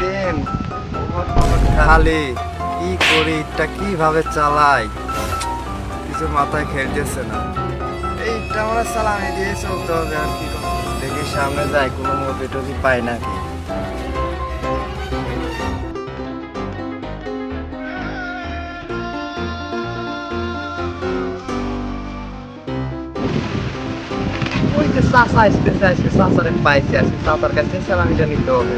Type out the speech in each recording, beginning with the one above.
দিন। কি করি, এটা কীভাবে কিছু মাথায় খেলতেছে না। এইটা আমরা দিয়ে চলতে হবে আর কি। দেখি সামনে যাই কোনো টুভি পাই নাকি? ওই যে চাচা আসতেছে আজকে চাচারে পাইছি আজকে চাচার কাছে সালামিটা নিতে হবে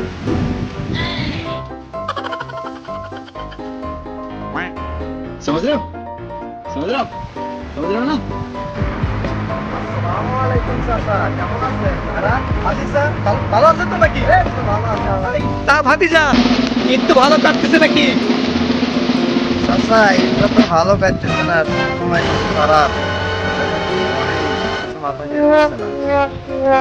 समझ रहे हो समझ रहे हो आप समझ रहे हो ना আসসালামুয়ালাইকুম চাচা কেমন আছেন আরে আজিজা ভালো আছেন তো নাকি ভালো আছি তা ভাতিজা ঈদ তো ভালো কাটতেছে নাকি চাচা এটা তো ভালো কাটতেছে না সময় খুব খারাপ না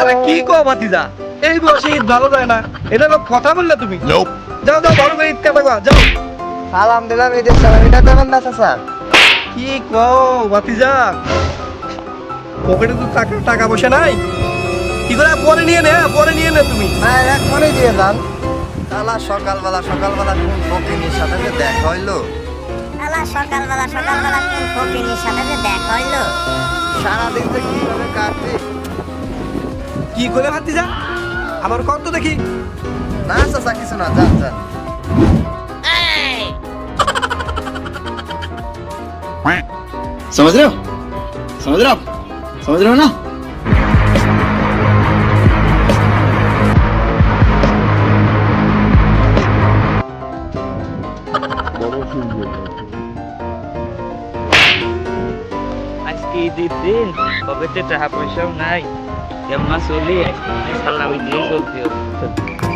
আরে কি কো ভাতিজা? এই বয়সে ঈদ ভালো যায় না। এটা তো কথা বললে তুমি। যাও যাও ভালো করে ঈদ কাটাবা যাও। সালাম দিলাম এই যে সালামিটা দেবেন না চাচা। কি কো ভাতিজা? পকেটে তো টাকা টাকা পয়সা নাই। কি করে? পরে নিয়ে নে হ্যাঁ, পরে নিয়ে নে তুমি। না এখনই দিয়ে যান। সকালবেলা সকালবেলা কোন ফকিনির সাথে দেখা হইল সকালবেলা সকালবেলা কোন ফকিনির সাথে যে দেখা হইলো সারাদিন যে কিভাবে কাটছি কি করে ভাতিজা আমার কত দেখি না চাচা কিছু না যান যান समझ रहे हो समझ रहे हो आप समझ रहे हो ना আজকে ঈদের দিন পকেটে টাকা পয়সাও নাই। কেমন চলি সালামি দিয়ে চলতে।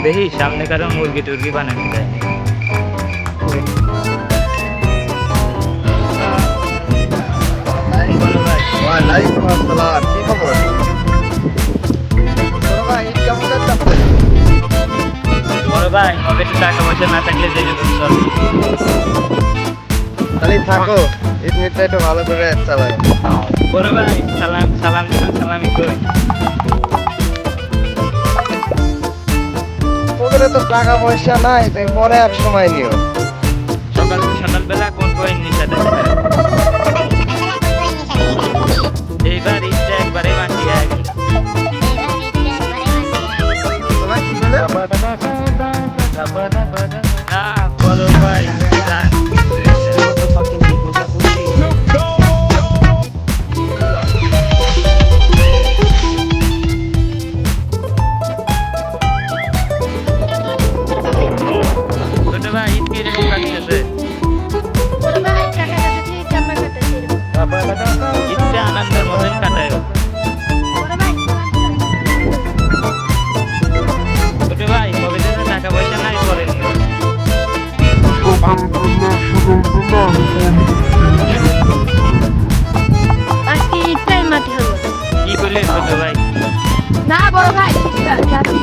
দেখি সামনে কারও মুরগি টুরগি বানানো যায় বলো ওয়ালাইকুম আসসালাম কি খবর? ভাই কেমন যাচ্ছে বড় ভাই পকেটে টাকা পয়সা না থাকলে যে চল। তাহলে থাকো। ঈদ একটু ভালো করে চালাই। বড় ভাই সালাম সালাম সালামি। কই তো টাকা পয়সা নাই তাই পরে এক সময় নিও। সকাল সকালবেলা কোন কোন নিশা দেখবে আজকে ঈদটাই মাটি হলো। কি করলে ছোট ভাই? না বড় ভাই। যাচ্ছি